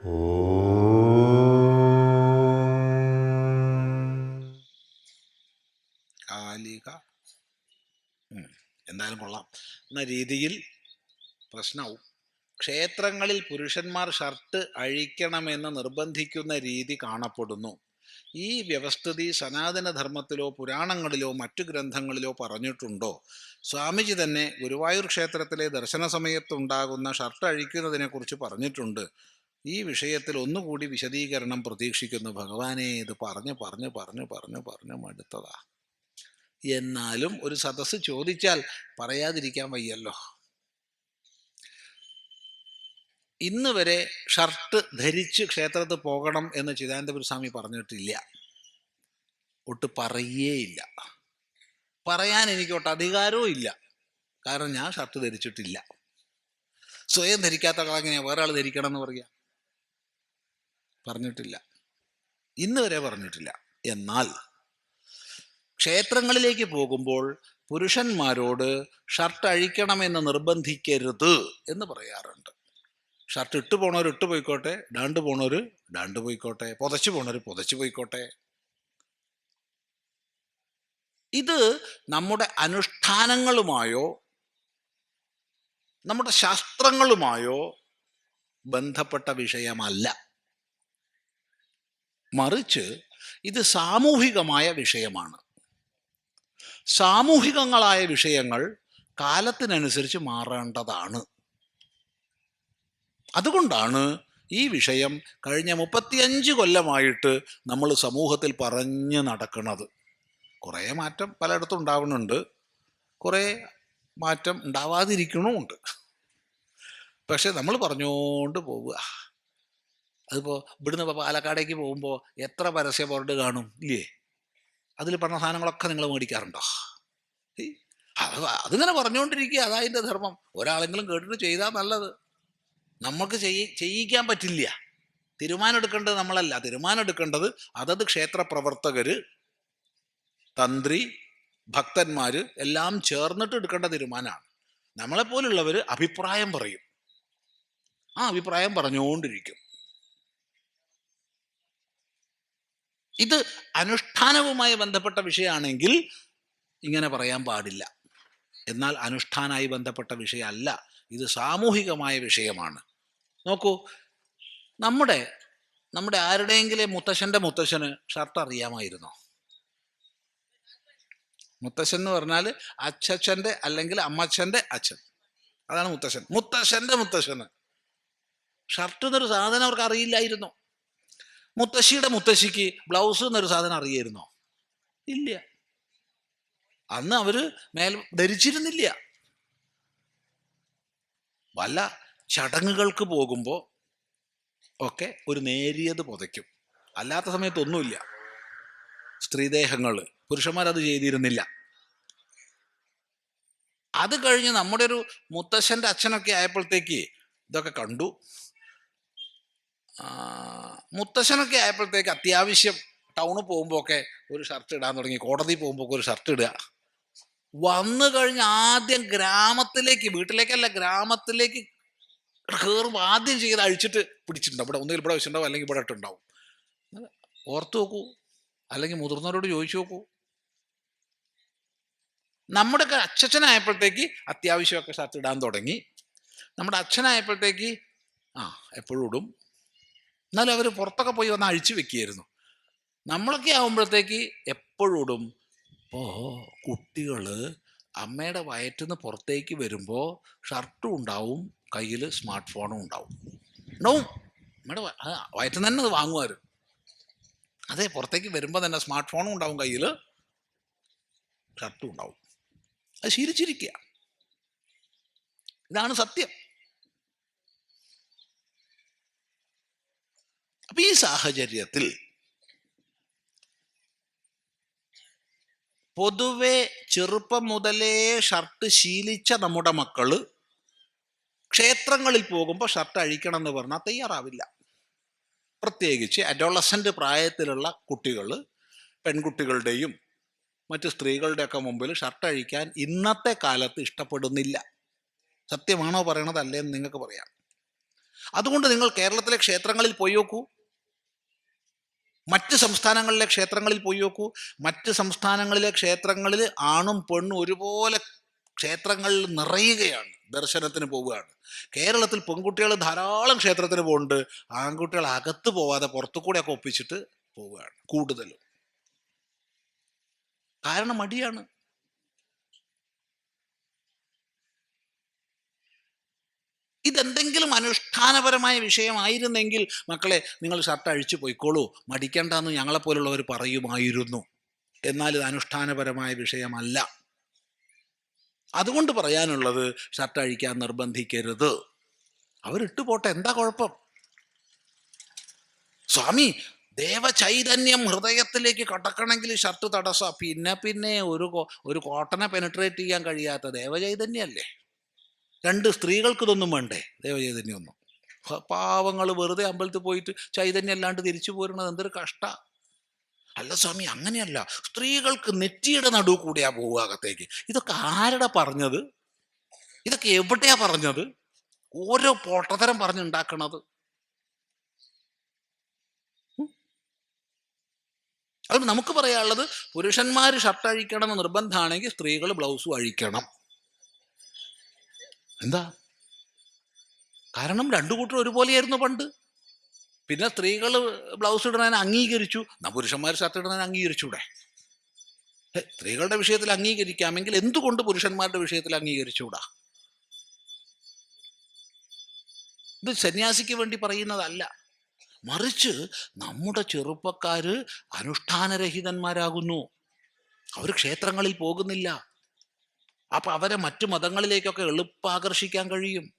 കാലിക. എന്തായാലും കൊള്ളാം. എന്ന രീതിയിൽ പ്രശ്നവും. ക്ഷേത്രങ്ങളിൽ പുരുഷന്മാർ ഷർട്ട് അഴിക്കണമെന്ന് നിർബന്ധിക്കുന്ന രീതി കാണപ്പെടുന്നു. ഈ വ്യവസ്ഥിതി സനാതനധർമ്മത്തിലോ പുരാണങ്ങളിലോ മറ്റു ഗ്രന്ഥങ്ങളിലോ പറഞ്ഞിട്ടുണ്ടോ? സ്വാമിജി തന്നെ ഗുരുവായൂർ ക്ഷേത്രത്തിലെ ദർശന സമയത്തുണ്ടാകുന്ന ഷർട്ട് അഴിക്കുന്നതിനെക്കുറിച്ച് പറഞ്ഞിട്ടുണ്ട്. ഈ വിഷയത്തിൽ ഒന്നുകൂടി വിശദീകരണം പ്രതീക്ഷിക്കുന്നു. ഭഗവാനെ ഇത് പറഞ്ഞ് പറഞ്ഞ് പറഞ്ഞ് പറഞ്ഞ് പറഞ്ഞ് മടുത്തതാ. എന്നാലും ഒരു സദസ്സ് ചോദിച്ചാൽ പറയാതിരിക്കാൻ വയ്യല്ലോ. ഇന്ന് വരെ ഷർട്ട് ധരിച്ച് ക്ഷേത്രത്തിൽ പോകണം എന്ന് ചിദാനന്ദപുര സ്വാമി പറഞ്ഞിട്ടില്ല. ഒട്ട് പറയേയില്ല. പറയാൻ എനിക്ക് ഒട്ട് അധികാരവും ഇല്ല. കാരണം ഞാൻ ഷർട്ട് ധരിച്ചിട്ടില്ല. സ്വയം ധരിക്കാത്ത കളങ്ങനെയാ വേറെ ആൾ ധരിക്കണം എന്ന് പറയാ. പറഞ്ഞിട്ടില്ല. ഇന്ന് വരെ പറഞ്ഞിട്ടില്ല. എന്നാൽ ക്ഷേത്രങ്ങളിലേക്ക് പോകുമ്പോൾ പുരുഷന്മാരോട് ഷർട്ട് അഴിക്കണമെന്ന് നിർബന്ധിക്കരുത് എന്ന് പറയാറുണ്ട്. ഷർട്ട് ഇട്ട് പോണവർ ഇട്ട് പോയിക്കോട്ടെ ഡാണ്ട് പോണവർ ഡാണ്ട് പോയിക്കോട്ടെ പുതച്ചു പോണവർ പുതച്ചു പോയിക്കോട്ടെ. ഇത് നമ്മുടെ അനുഷ്ഠാനങ്ങളുമായോ നമ്മുടെ ശാസ്ത്രങ്ങളുമായോ ബന്ധപ്പെട്ട വിഷയമല്ല. മറിച്ച് ഇത് സാമൂഹികമായ വിഷയമാണ്. സാമൂഹികങ്ങളായ വിഷയങ്ങൾ കാലത്തിനനുസരിച്ച് മാറേണ്ടതാണ്. അതുകൊണ്ടാണ് ഈ വിഷയം കഴിഞ്ഞ മുപ്പത്തിയഞ്ച് കൊല്ലമായിട്ട് നമ്മൾ സമൂഹത്തിൽ പറഞ്ഞു നടക്കുന്നത് കുറേ മാറ്റം പലയിടത്തും ഉണ്ടാവുന്നുണ്ട്. കുറേ മാറ്റം ഉണ്ടാവാതിരിക്കണമുണ്ട് പക്ഷെ നമ്മൾ പറഞ്ഞുകൊണ്ട് പോവുക. അതിപ്പോൾ ഇവിടുന്ന് പാലക്കാടേക്ക് പോകുമ്പോൾ എത്ര പരസ്യ ബോർഡ് കാണും? ഇല്ലേ? അതിൽ പറഞ്ഞ സാധനങ്ങളൊക്കെ നിങ്ങൾ മേടിക്കാറുണ്ടോ? അത് അതിങ്ങനെ പറഞ്ഞുകൊണ്ടിരിക്കുക അതാ അതിന്റെ ധർമ്മം. ഒരാളെങ്കിലും കേട്ടിട്ട് ചെയ്താൽ നല്ലത്. നമുക്ക് ചെയ്യി ചെയ്യിക്കാൻ പറ്റില്ല. തീരുമാനം എടുക്കേണ്ടത് നമ്മളല്ല. തീരുമാനം എടുക്കേണ്ടത് അതത് ക്ഷേത്ര പ്രവർത്തകർ തന്ത്രി ഭക്തന്മാർ എല്ലാം ചേർന്നിട്ട് എടുക്കേണ്ട തീരുമാനമാണ്. നമ്മളെപ്പോലുള്ളവർ അഭിപ്രായം പറയും. ആ അഭിപ്രായം പറഞ്ഞുകൊണ്ടിരിക്കും ഇത് അനുഷ്ഠാനവുമായി ബന്ധപ്പെട്ട വിഷയമാണെങ്കിൽ ഇങ്ങനെ പറയാൻ പാടില്ല. എന്നാൽ അനുഷ്ഠാനമായി ബന്ധപ്പെട്ട വിഷയമല്ല ഇത് സാമൂഹികമായ വിഷയമാണ്. നോക്കൂ നമ്മുടെ നമ്മുടെ ആരുടെയെങ്കിലും മുത്തശ്ശന്റെ മുത്തശ്ശന് ഷർട്ട് അറിയാമായിരുന്നോ? മുത്തശ്ശൻ എന്ന് പറഞ്ഞാൽ അച്ഛന്റെ അല്ലെങ്കിൽ അമ്മച്ചന്റെ അച്ഛൻ. അതാണ് മുത്തശ്ശൻ. മുത്തശ്ശന്റെ മുത്തശ്ശന്. ഷർട്ട് എന്നൊരു സാധനം അവർക്ക് അറിയില്ലായിരുന്നു. മുത്തശ്ശിയുടെ മുത്തശ്ശിക്ക് ബ്ലൗസ് എന്നൊരു സാധനം അറിയായിരുന്നോ? ഇല്ല. അന്ന് അവർ മേൽ ധരിച്ചിരുന്നില്ല. വല്ല ചടങ്ങുകൾക്ക് പോകുമ്പോൾ ഒക്കെ ഒരു നേരിയത് പുതയ്ക്കും. അല്ലാത്ത സമയത്തൊന്നുമില്ല. സ്ത്രീദേഹങ്ങൾ പുരുഷന്മാരത് ചെയ്തിരുന്നില്ല. അത് കഴിഞ്ഞ് നമ്മുടെ ഒരു മുത്തശ്ശന്റെ അച്ഛനൊക്കെ ആയപ്പോഴത്തേക്ക് ഇതൊക്കെ കണ്ടു. മുത്തശ്ശനൊക്കെ ആയപ്പോഴത്തേക്ക് അത്യാവശ്യം ടൗണിൽ പോകുമ്പോൾ ഒക്കെ ഒരു ഷർട്ട് ഇടാൻ തുടങ്ങി. കോടതി പോകുമ്പോൾ ഒരു ഷർട്ട് ഇടുക. വന്നു കഴിഞ്ഞ് ആദ്യം ഗ്രാമത്തിലേക്ക് വീട്ടിലേക്കല്ല ഗ്രാമത്തിലേക്ക് കയറുമ്പോൾ ആദ്യം ചെയ്ത് അഴിച്ചിട്ട് പിടിച്ചിട്ടുണ്ടാവും. ഇവിടെ ഒന്നുകിൽ ഇവിടെ വെച്ചിട്ടുണ്ടാവും അല്ലെങ്കിൽ ഇവിടെ ഇട്ടുണ്ടാവും. ഓർത്തു നോക്കൂ. അല്ലെങ്കിൽ മുതിർന്നവരോട് ചോദിച്ചു നോക്കൂ. നമ്മുടെ അച്ഛനായപ്പോഴത്തേക്ക് അത്യാവശ്യമൊക്കെ ഷർട്ട് ഇടാൻ തുടങ്ങി. നമ്മുടെ അച്ഛനായപ്പോഴത്തേക്ക് ആ എപ്പോഴും ഇടും. എന്നാലും അവർ പുറത്തൊക്കെ പോയി വന്ന് അഴിച്ചു വെക്കുകയായിരുന്നു. നമ്മളൊക്കെ ആകുമ്പോഴത്തേക്ക് എപ്പോഴും ഇപ്പോൾ കുട്ടികൾ അമ്മയുടെ വയറ്റിൽ നിന്ന് പുറത്തേക്ക് വരുമ്പോൾ ഷർട്ടും ഉണ്ടാവും കയ്യിൽ സ്മാർട്ട് ഫോണും ഉണ്ടാവും. ഉണ്ടാവും അമ്മയുടെ വയറ്റിൽ നിന്ന് തന്നെ അത് വാങ്ങുമായിരുന്നു അതെ പുറത്തേക്ക് വരുമ്പോൾ തന്നെ സ്മാർട്ട് ഫോണും ഉണ്ടാവും കയ്യിൽ ഷർട്ടും ഉണ്ടാവും. അത് ശീലിച്ചിരിക്കുക. ഇതാണ് സത്യം. അപ്പൊ ഈ സാഹചര്യത്തിൽ പൊതുവെ ചെറുപ്പം മുതലേ ഷർട്ട് ശീലിച്ച നമ്മുടെ മക്കൾ ക്ഷേത്രങ്ങളിൽ പോകുമ്പോൾ ഷർട്ട് അഴിക്കണം എന്ന് പറഞ്ഞാൽ തയ്യാറാവില്ല. പ്രത്യേകിച്ച് അഡോളസന്റ് പ്രായത്തിലുള്ള കുട്ടികൾ പെൺകുട്ടികളുടെയും മറ്റ് സ്ത്രീകളുടെയൊക്കെ മുമ്പിൽ ഷർട്ട് അഴിക്കാൻ ഇന്നത്തെ കാലത്ത് ഇഷ്ടപ്പെടുന്നില്ല. സത്യമാണോ പറയണത് അല്ലേന്ന് നിങ്ങൾക്ക് പറയാം. അതുകൊണ്ട് നിങ്ങൾ കേരളത്തിലെ ക്ഷേത്രങ്ങളിൽ പോയി നോക്കൂ. മറ്റ് സംസ്ഥാനങ്ങളിലെ ക്ഷേത്രങ്ങളിൽ പോയി നോക്കൂ. മറ്റ് സംസ്ഥാനങ്ങളിലെ ക്ഷേത്രങ്ങളിൽ ആണും പെണ്ണും ഒരുപോലെ ക്ഷേത്രങ്ങളിൽ നിറയുകയാണ് ദർശനത്തിന് പോവുകയാണ്. കേരളത്തിൽ പെൺകുട്ടികൾ ധാരാളം ക്ഷേത്രത്തിന് പോകുന്നുണ്ട് ആൺകുട്ടികൾ അകത്ത് പോവാതെ പുറത്തു കൂടെയൊക്കെ ഒപ്പിച്ചിട്ട് പോവുകയാണ് കൂടുതലും. കാരണം മടിയാണ്. ഇതെന്തെങ്കിലും അനുഷ്ഠാനപരമായ വിഷയമായിരുന്നെങ്കിൽ മക്കളെ നിങ്ങൾ ഷർട്ട് അഴിച്ചു പോയിക്കോളൂ. മടിക്കണ്ടെന്ന് ഞങ്ങളെപ്പോലുള്ളവർ പറയുമായിരുന്നു. എന്നാൽ ഇത് അനുഷ്ഠാനപരമായ വിഷയമല്ല. അതുകൊണ്ട് പറയാനുള്ളത് ഷർട്ട് അഴിക്കാൻ നിർബന്ധിക്കരുത്. അവരിട്ട് പോട്ടെ എന്താ കുഴപ്പം? സ്വാമി ദേവചൈതന്യം ഹൃദയത്തിലേക്ക് കടക്കണമെങ്കിൽ ഷർട്ട് തടസ്സ. പിന്നെ പിന്നെ ഒരു ഒരു കോട്ടനെ പെനിട്രേറ്റ് ചെയ്യാൻ കഴിയാത്ത ദേവചൈതന്യല്ലേ രണ്ട് സ്ത്രീകൾക്ക് ഇതൊന്നും വേണ്ടേ ദേവചൈതന്യമൊന്നും പാവങ്ങൾ വെറുതെ അമ്പലത്തിൽ പോയിട്ട് ചൈതന്യം അല്ലാണ്ട് തിരിച്ചു പോരുന്നത് എന്തൊരു കഷ്ട. അല്ല സ്വാമി അങ്ങനെയല്ല. സ്ത്രീകൾക്ക് നെറ്റിയുടെ നടുവ് കൂടിയാ പോവുക അകത്തേക്ക്. ഇതൊക്കെ ആരുടെ പറഞ്ഞത്? ഇതൊക്കെ എവിടെയാ പറഞ്ഞത്? ഓരോ പൊട്ടത്തരം പറഞ്ഞുണ്ടാക്കണത്. അത് നമുക്ക് പറയാനുള്ളത് പുരുഷന്മാർ ഷർട്ട് അഴിക്കണം എന്ന് നിർബന്ധമാണെങ്കിൽ സ്ത്രീകൾ ബ്ലൗസും അഴിക്കണം. എന്താ? കാരണം രണ്ടു കൂട്ടർ ഒരുപോലെയായിരുന്നു പണ്ട്. പിന്നെ സ്ത്രീകൾ ബ്ലൗസ് ഇടുന്നതിനെ അംഗീകരിച്ചു. പുരുഷന്മാർ ഷർട്ട് ഇടുന്നതിനെ അംഗീകരിച്ചൂടെ? സ്ത്രീകളുടെ വിഷയത്തിൽ അംഗീകരിക്കാമെങ്കിൽ എന്തുകൊണ്ട് പുരുഷന്മാരുടെ വിഷയത്തിൽ അംഗീകരിച്ചുകൂടാ ഇത് സന്യാസിക്ക് വേണ്ടി പറയുന്നതല്ല. മറിച്ച് നമ്മുടെ ചെറുപ്പക്കാര് അനുഷ്ഠാനരഹിതന്മാരാകുന്നു. അവർ ക്ഷേത്രങ്ങളിൽ പോകുന്നില്ല. അപ്പൊ അവരെ മറ്റു മതങ്ങളിലേക്കൊക്കെ എളുപ്പം ആകർഷിക്കാൻ കഴിയും.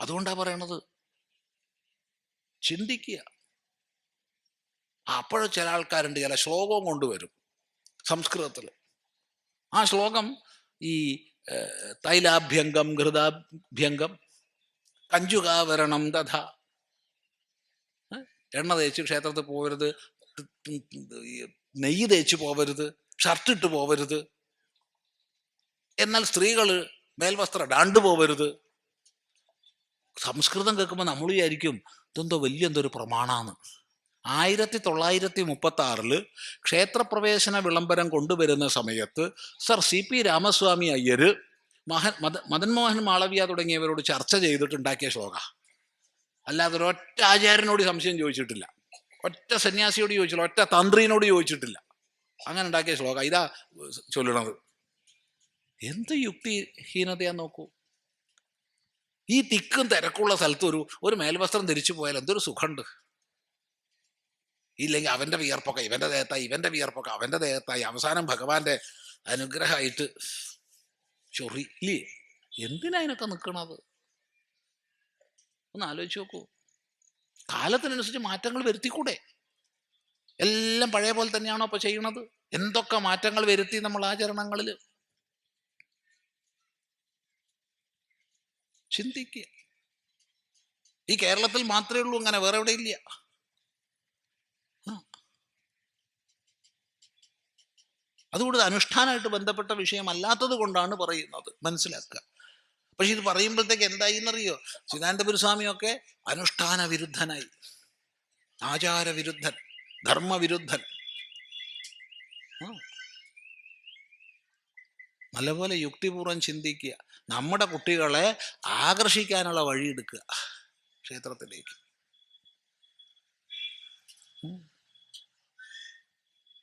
അതുകൊണ്ടാ പറയണത്. ചിന്തിക്കുക. അപ്പോഴും ചില ആൾക്കാരുണ്ട് ചില ശ്ലോകവും കൊണ്ടുവരും സംസ്കൃതത്തിൽ ആ ശ്ലോകം ഈ തൈലാഭ്യംഗം ഘൃതാഭ്യംഗം കഞ്ചുകാവരണം തഥ. എണ്ണ തേച്ച് ക്ഷേത്രത്തിൽ പോകരുത് നെയ്യ് തേച്ച് പോവരുത് ഷർട്ടിട്ട് പോവരുത്. എന്നാൽ സ്ത്രീകൾ മേൽവസ്ത്രം ഇടാണ്ട് പോവരുത് സംസ്കൃതം കേൾക്കുമ്പോൾ നമ്മൾ വിചാരിക്കും ഇതെന്തോ വലിയ എന്തോ ഒരു പ്രമാണമാണ് ആയിരത്തി തൊള്ളായിരത്തി മുപ്പത്തി ആറിൽ ക്ഷേത്രപ്രവേശന വിളംബരം കൊണ്ടുവരുന്ന സമയത്ത് sir C P Ramaswamy Iyer മഹൻ മദ മദൻമോഹൻ മാളവിയ തുടങ്ങിയവരോട് ചർച്ച ചെയ്തിട്ടുണ്ടാക്കിയ ശ്ലോക. അല്ലാതെ ഒരൊറ്റ ആചാര്യനോട് സംശയം ചോദിച്ചിട്ടില്ല. ഒറ്റ സന്യാസിയോട് ചോദിച്ചില്ല ഒറ്റ തന്ത്രിനോട് ചോദിച്ചിട്ടില്ല. അങ്ങനെ ഉണ്ടാക്കിയ ശ്ലോക. ഇതാ ചൊല്ലണത് എന്ത് യുക്തിഹീനതയാ നോക്കൂ. ഈ തിക്കും തിരക്കുള്ള സ്ഥലത്ത് ഒരു ഒരു മേൽവസ്ത്രം തിരിച്ചു പോയാൽ എന്തൊരു സുഖമുണ്ട്. ഇല്ലെങ്കിൽ അവന്റെ വിയർപ്പൊക്കെ ഇവന്റെ ദേഹത്തായി ഇവന്റെ വിയർപ്പൊക്കെ അവന്റെ ദേഹത്തായി അവസാനം ഭഗവാന്റെ അനുഗ്രഹമായിട്ട് ചൊറി. ഇല്ലേ? എന്തിനാ നിൽക്കണത് ഒന്ന് ആലോചിച്ച് നോക്കൂ. കാലത്തിനനുസരിച്ച് മാറ്റങ്ങൾ വരുത്തിക്കൂടെ? എല്ലാം പഴയ പോലെ തന്നെയാണോ അപ്പോൾ ചെയ്യണത്? എന്തൊക്കെ മാറ്റങ്ങൾ വരുത്തി നമ്മൾ ആചരണങ്ങളിൽ ചിന്തിക്കുക ഈ കേരളത്തിൽ മാത്രമേ ഉള്ളൂ അങ്ങനെ വേറെ എവിടെ ഇല്ല. അതുകൊണ്ട് അനുഷ്ഠാനമായിട്ട് ബന്ധപ്പെട്ട വിഷയമല്ലാത്തത് കൊണ്ടാണ് പറയുന്നത്. മനസ്സിലാക്കുക. പക്ഷെ ഇത് പറയുമ്പോഴത്തേക്ക് എന്തായി എന്നറിയോ ചിദാനന്ദപുരസ്വാമിയൊക്കെ അനുഷ്ഠാന വിരുദ്ധനായി ആചാരവിരുദ്ധൻ ധർമ്മവിരുദ്ധൻ. നല്ലപോലെ യുക്തിപൂർവം ചിന്തിക്കുക നമ്മുടെ കുട്ടികളെ ആകർഷിക്കാനുള്ള വഴിയെടുക്കുക ക്ഷേത്രത്തിലേക്ക്.